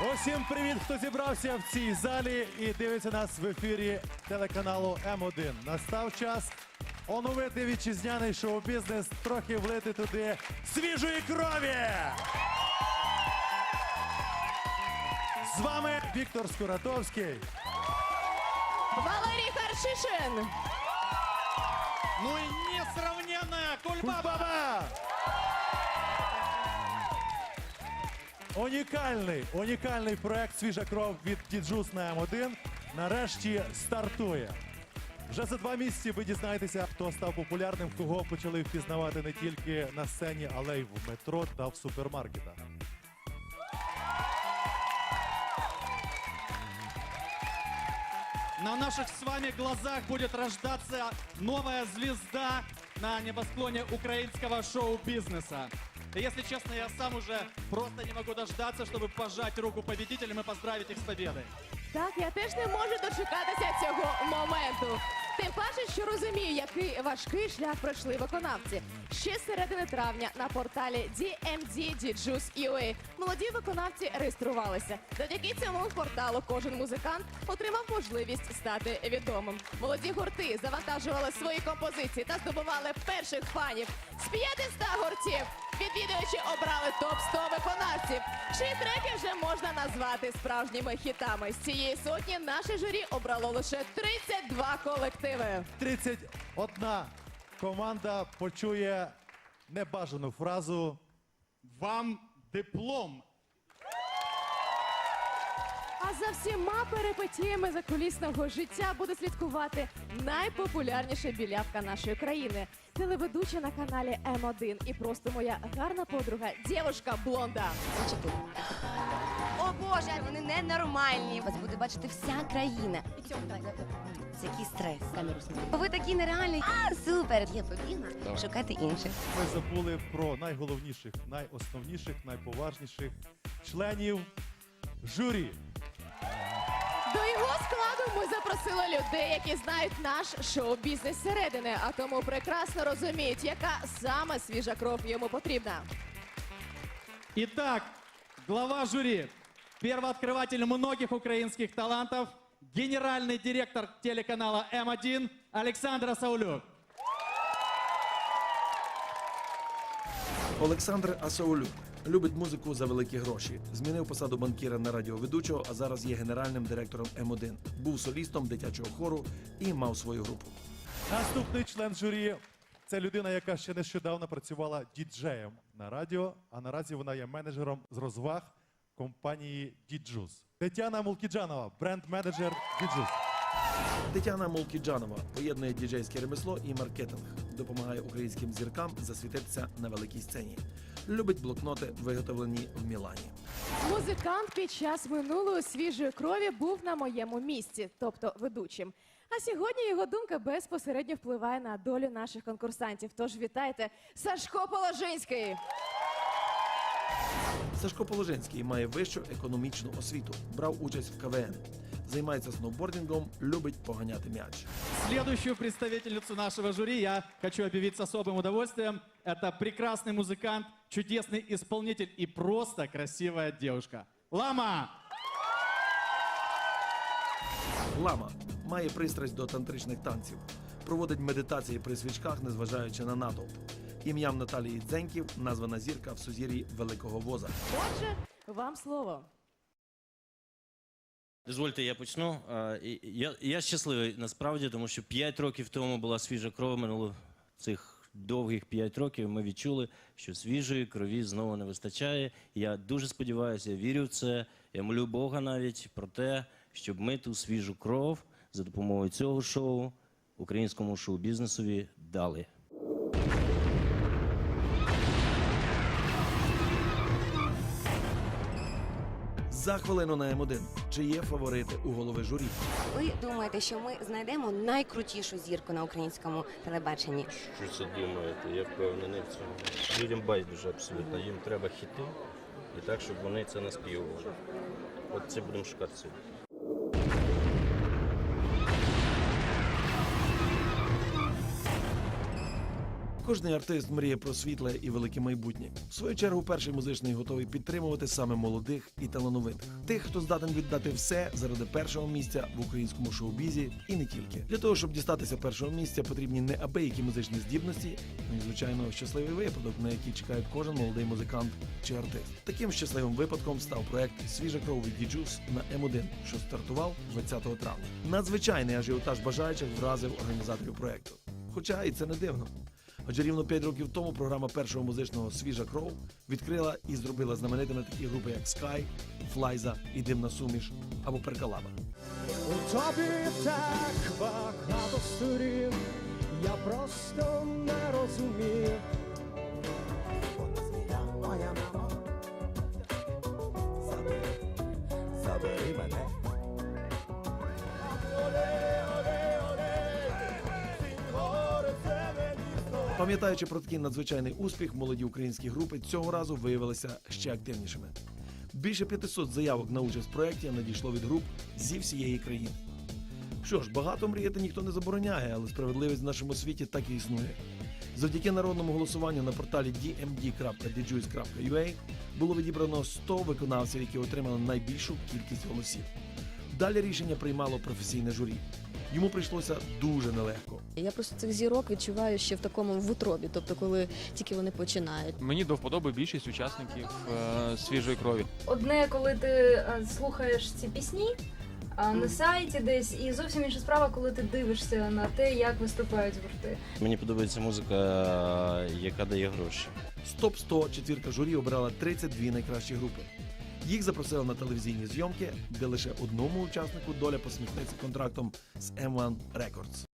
Усім привіт, хто зібрався в цій залі і дивиться нас в ефірі телеканалу М1. Настав час оновити вітчизняний шоу-бізнес, трохи влити туди свіжої крові. З вами Віктор Скуратовський. Валерій Харшишин. Ну и несравненная Кульбаба! Унікальний, унікальний проект Свіжа кров від Діджус на М1 нарешті стартує. Вже за два місяці ви дізнаєтеся, хто став популярним, кого почали впізнавати не тільки на сцені, але й в метро та в супермаркетах. На наших с вами глазах будет рождаться новая звезда на небосклоне украинского шоу-бизнеса. И если честно, я сам уже просто не могу дождаться, чтобы пожать руку победителям и поздравить их с победой. Так, я теж не можу дочекатися цього моменту. Тим паче, що розумію, який важкий шлях пройшли виконавці. Ще з середини травня на порталі DMD DJus.ua молоді виконавці реєструвалися. Завдяки цьому порталу кожен музикант отримав можливість стати відомим. Молоді гурти завантажували свої композиції та здобували перших фанів з 500 гуртів. Відвідувачі обрали топ-100 виконавців, чиї треки вже можна назвати справжніми хітами. З цієї сотні наше журі обрало лише 32 колективи. 31 команда почує небажану фразу Вам диплом. А за всіма перипетіями закулісного життя буде слідкувати найпопулярніша білявка нашої країни. Телеведуча на каналі М1 і просто моя гарна подруга, дівушка блонда. О Боже, вони ненормальні. Вас буде бачити вся країна. Це який стрес. Камеру Ви такі нереальні. А, супер. Я побігла. Шукати інших. ми забули про найголовніших, найосновніших, найповажніших членів журі. До його складу ми запросили людей, які знають наш шоу-бізнес зсередини, а тому прекрасно розуміють, яка саме свіжа кров йому потрібна. Итак, глава жюри, первооткрыватель многих украинских талантов, генеральный директор телеканала М1 Александра Саулюк. Олександр Асаулюк любить музику за великі гроші. Змінив посаду банкіра на радіоведучого, а зараз є генеральним директором М1. Був солістом дитячого хору і мав свою групу. Наступний член журі це людина, яка ще нещодавно працювала діджеєм на радіо, а наразі вона є менеджером з розваг компанії Діджус. Тетяна Мулкіджанова, бренд-менеджер Діджус. Тетяна Молкіджанова поєднує діджейське ремесло і маркетинг, допомагає українським зіркам засвітитися на великій сцені. Любить блокноти, виготовлені в Мілані. Музикант під час минулої свіжої крові був на моєму місці, тобто ведучим. А сьогодні його думка безпосередньо впливає на долю наших конкурсантів. Тож вітайте, Сашко Положинський! Сашко Положинський має вищу економічну освіту, брав участь в КВН, займається сноубордингом, любить поганяти м'яч. Следующую представительницу нашего жюри я хочу объявить с особым удовольствием. Это прекрасный музыкант, чудесный исполнитель и просто красивая девушка. Лама! Лама має пристрасть до тантричних танців, проводить медитації при свічках, незважаючи на натовп. Ім'ям Наталії Дзеньків названа зірка в сузір'ї Великого Воза. Отже, вам слово. Дозвольте, я почну. Я, я щасливий насправді, тому що 5 років тому була свіжа кров. Минуло цих довгих 5 років. Ми відчули, що свіжої крові знову не вистачає. Я дуже сподіваюся, я вірю в це. Я молю Бога навіть про те, щоб ми ту свіжу кров за допомогою цього шоу українському шоу-бізнесові дали. За хвилину на М1. Чи є фаворити у голови журі? Ви думаєте, що ми знайдемо найкрутішу зірку на українському телебаченні? Що це думаєте? Я впевнений в цьому. Людям байдуже абсолютно. Їм треба хіти і так, щоб вони це наспівували. От це будемо шукати сьогодні. Кожний артист мріє про світле і велике майбутнє. В свою чергу, перший музичний готовий підтримувати саме молодих і талановитих, тих, хто здатен віддати все заради першого місця в українському шоу-бізі і не тільки. Для того, щоб дістатися першого місця, потрібні не абиякі музичні здібності, ну і звичайно щасливий випадок, на який чекає кожен молодий музикант чи артист. Таким щасливим випадком став проект Свіжа кров від діджус на М1, що стартував 20 травня. Надзвичайний ажіотаж бажаючих вразив організаторів проекту. Хоча і це не дивно. Адже рівно 5 років тому програма першого музичного Свіжа кров відкрила і зробила знаменитими такі групи, як Sky, Флайза і Димна Суміш або Перкалава. У тобі так багато сторін, я просто не розумів. Пам'ятаючи про такий надзвичайний успіх, молоді українські групи цього разу виявилися ще активнішими. Більше 500 заявок на участь в проєкті надійшло від груп зі всієї країни. Що ж, багато мріяти ніхто не забороняє, але справедливість в нашому світі так і існує. Завдяки народному голосуванню на порталі dmd.djuice.ua було відібрано 100 виконавців, які отримали найбільшу кількість голосів. Далі рішення приймало професійне журі. Йому прийшлося дуже нелегко. Я просто цих зірок відчуваю ще в такому в утробі, тобто коли тільки вони починають. Мені до вподоби більшість учасників е, свіжої крові. Одне, коли ти е, слухаєш ці пісні а, на сайті десь, і зовсім інша справа, коли ти дивишся на те, як виступають гурти. Мені подобається музика, яка дає гроші. З топ 100 четвірка журі обрала 32 найкращі групи. Їх запросили на телевізійні зйомки, де лише одному учаснику доля посміхнеться контрактом з M1 Records.